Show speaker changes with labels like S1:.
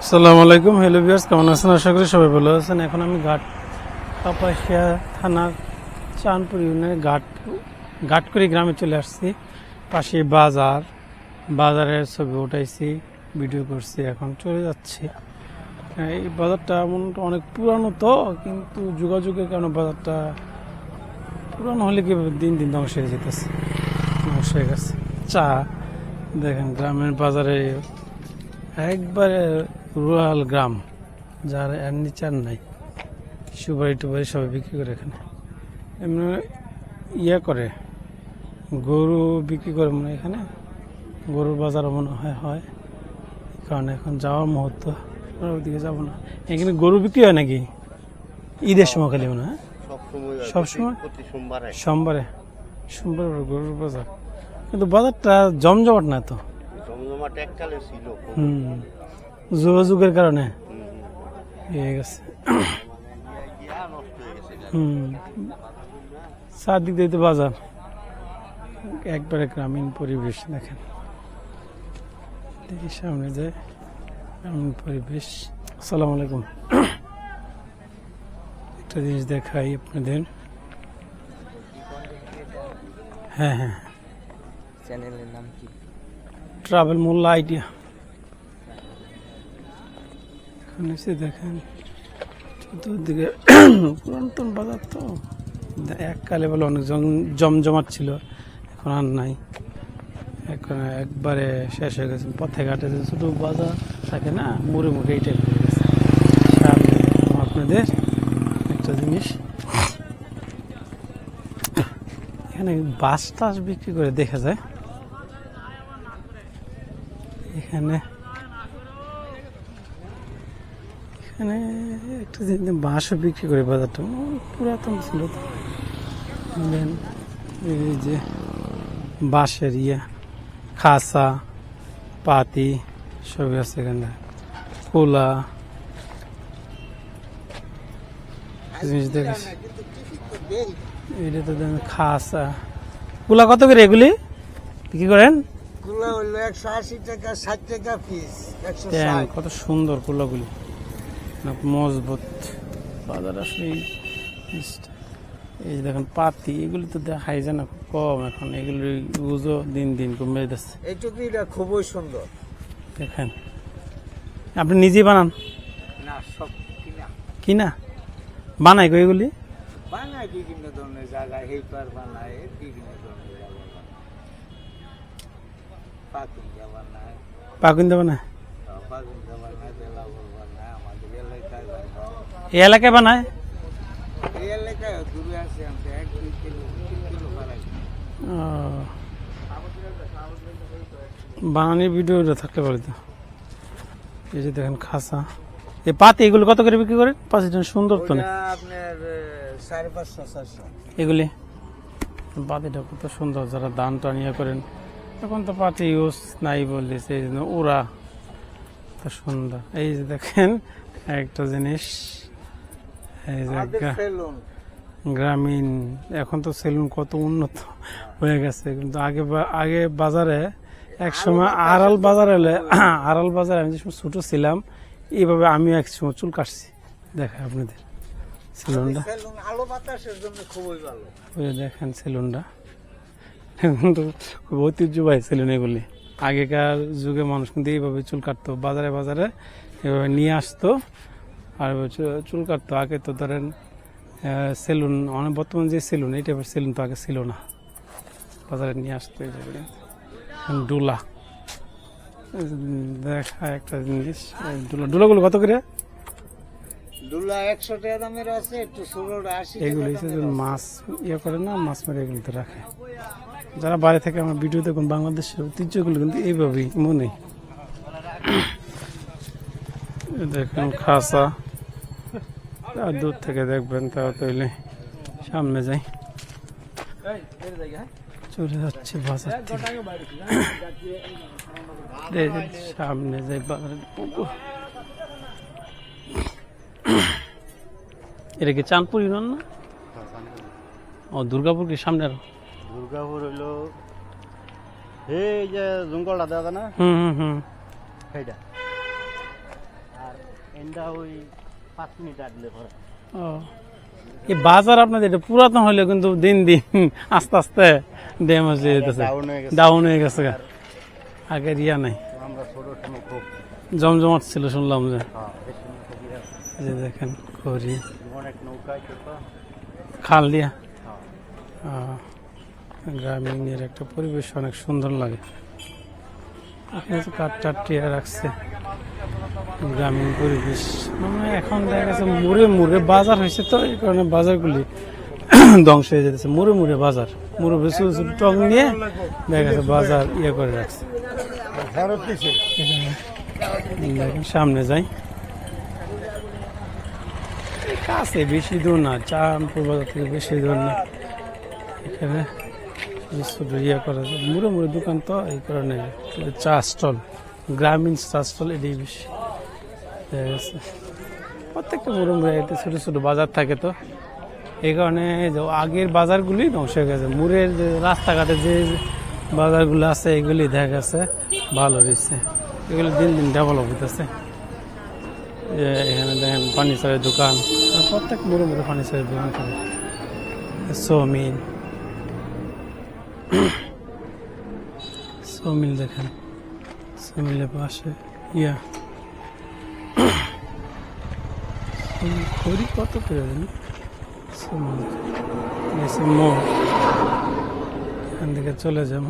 S1: আসসালামু আলাইকুম। Hello viewers কেমন আছেন? আশা করি সবাই ভালো আছেন। এখন আমি ঘাট, কাপাসিয়া থানার চাঁদপুর ইউনিয়নের ঘাট, ঘাটকুড়ি গ্রামে চলে আসছি। পাশে বাজার, বাজারের ছবি উঠাইছি, ভিডিও করছি, এখন চলে যাচ্ছি। এই বাজারটা এমন অনেক পুরানো তো, কিন্তু যোগাযোগের কারণে বাজারটা পুরানো হলে কি দিন দিন ধ্বংস হয়ে যেতেছে, ধ্বংস হয়ে গেছে। চা, দেখেন গ্রামের বাজারে একবারে রুরাল গ্রাম যার এর নিচার নাই। সুপারি টুপারি সবাই বিক্রি করে এখানে। এমনি ইয়ে করে গরু বিক্রি করে মনে এখানে। গরুর বাজারও মনে হয় হয়। কারণ এখন যাওয়ার মুহূর্ত ওদিকে যাব না। এখানে গরু বিক্রি হয় নাকি? ঈদের সময় খালি মনে হয়
S2: সবসময়
S1: সব সময়?
S2: সোমবারে।
S1: সোমবারে। সোমবার গরুর বাজার। কিন্তু বাজারটা জমজমাট না তো?
S2: জমজমাট এককালে ছিল।
S1: হুম। যোগাযোগের কারণে। গেছে।
S2: এটা।
S1: হুম চারদিক দিয়ে তো বাজার। একবারে গ্রামীণ পরিবেশ দেখেন। দেখি সামনে যায় গ্রামীণ পরিবেশ। আসসালামু আলাইকুম। একটা জিনিস দেখাই আপনাদের। হ্যাঁ হ্যাঁ।
S3: চ্যানেলের নাম কি?
S1: Travel Molla idea. এসে দেখেন, চতুর্দিকে পুরাতন বাজার তো। এককালে বলে অনেক জম- জমজমাট ছিল, এখন আর নাই। এখন একবারে শেষ হয়ে গেছে, পথে ঘাটে যে ছোট বাজার থাকে না, মুড়ে মুড়ে এই টাইপ হয়ে গেছে। আপনাদের একটা জিনিস, এখানে বাস টাস বিক্রি করে দেখা যায়। এখানে এখানে একটা বাঁশও বিক্রি করে বাজারটা পুরাতন ছিল তো। এই যে বাঁশের ইয়ে খাসা পাতি সবই আছে এখানে। কোলা জিনিস দেখেছি? এটা তো দেখেন খাসা। কোলা কত করে এগুলি? বিক্রি করেন?
S3: গুলো হলো একশো আশি টাকা ষাট টাকা পিস
S1: কত সুন্দর কুলাগুলি। মজবুত বাজার আসলে এই। দেখেন পাতি এগুলি তো দেখাই যায় না খুব কম এখন এগুলি ইউজও দিন দিন কমে যাচ্ছে।
S3: এই টুকরিটা খুবই সুন্দর।
S1: দেখেন আপনি নিজেই বানান?
S3: না সব কিনা।
S1: কি না বানাই গো এগুলি?
S3: বানায় বিভিন্ন ধরনের জায়গায় হেল্পার বানায় বিভিন্ন ধরনের বানায়। পাকুন্দা বানায়।
S1: বানায়?
S3: পাকুন্দা বানায় আমাদের এলাকায় বানায়
S1: এই এলাকায় বানায়। বানানির ভিডিওটা থাকতে পারে তো এই যে দেখেন খাসা। এই পাতি এগুলো কত করে বিক্রি করেন? পাঁচ জন সুন্দর তো না? এগুলি? পাতিটা কত সুন্দর যারা দান টান ইয়ে করেন। এখন তো পাতি ইউজ নাই বলতেছে এই জন্য ওরা। সুন্দর। এই যে দেখেন একটা জিনিস এই যে গ্রামীণ এখন তো সেলুন কত উন্নত হয়ে গেছে কিন্তু আগে আগে বাজারে এক সময় আড়াল বাজার এলে আড়াল বাজারে আমি যে সময় ছোটো ছিলাম এইভাবে আমিও এক সময় চুল কাটছি। দেখা আপনাদের সেলুনটা। দেখেন সেলুনটা। এখন তো খুব ঐতিহ্যবাহী সেলুন এগুলি। আগেকার যুগে মানুষ কিন্তু এইভাবে চুল কাটতো বাজারে বাজারে এভাবে নিয়ে আসতো আর চুল কাটতো। আগে তো ধরেন সেলুন অনেক বর্তমান যে সেলুন এই টাইপের সেলুন তো আগে ছিল না। বাজারে নিয়ে আসতো এই জায়গায় ডোলা। দেখা একটা জিনিস ডোলা। ডোলাগুলো কত করে?
S3: দুলা একশো টাকা দামের আছে একটু ষোলোটা আশি
S1: এগুলো
S3: দামের
S1: হচ্ছে
S3: আছে।
S1: মাছ ইয়ে করে না মাছ মেরে এগুলোতে রাখে। যারা বাইরে থেকে আমার ভিডিও দেখুন, বাংলাদেশের ঐতিহ্যগুলো কিন্তু এইভাবেই মনে। দেখুন, খাসা। আর দূর থেকে দেখবেন তাও তৈলে সামনে যাই। চলে যাচ্ছে বাজার সামনে যাই বাজারের এটা কি চাঁদপুর ইউনিয়ন না? ও, দুর্গাপুর কি সামনে আরও?
S2: দুর্গাপুর হইল এই যে জঙ্গলটা দেখা না?
S1: হুম হুম হুম।
S2: সেইটা। এন্ডা ওই পাঁচ মিনিট আগলে পরে।
S1: ও। এই বাজার আপনাদের এটা পুরাতন হলেও কিন্তু দিন দিন আস্তে আস্তে ড্যামেজ হয়ে যেতেছে। ডাউন হয়ে গেছে। গা। আগের ইয়া নাই।
S2: আমরা ছোট সময় খুব।
S1: জমজমাট ছিল শুনলাম যে।
S2: হ্যাঁ
S1: যে দেখেন করি।
S2: অনেক নৌকায়
S1: খাল দিয়া।
S2: হ্যাঁ।
S1: গ্রামীণের একটা পরিবেশ অনেক সুন্দর লাগে। কাঠ টাট টিয়া রাখছে গ্রামীণ পরিবেশ মানে এখন দেখা গেছে মুড়ে মুড়ে বাজার হয়েছে তো এই কারণে বাজারগুলি ধ্বংস হয়ে যেতেছে। মুড়ে মুড়ে বাজার মুড়ে বেশি ছোট টং নিয়ে দেখা গেছে বাজার ইয়ে করে রাখছে। দেখেন সামনে যাই। কাছে বেশি দূর না চাঁদপুর বাজার থেকে বেশি দূর না। এখানে ছোট ইয়ে করা যায়। মুড়ে মুড়ে দোকান তো এই কারণে চা স্টল, গ্রামীণ চা স্টল এটাই বেশি। প্রত্যেকটা মুড়ে মুড়ে ছোট ছোট বাজার থাকে তো। এই কারণে আগের বাজারগুলি ধ্বংস হয়ে গেছে। মুড়ের যে রাস্তাঘাটে যে বাজারগুলো আছে, এগুলি দেখা গেছে, ভালো রয়েছে। এগুলো দিন দিন ডেভেলপ হইতেছে। এখানে দেখেন ফার্নিচারের দোকান। প্রত্যেক মুড়ে মুড়ে ফার্নিচারের দোকান করে সৌমিল সৌমিল দেখেন। সমিলে পাশে ইয়া। খরি কত করে জানি সৌমিল এখান থেকে চলে যাব।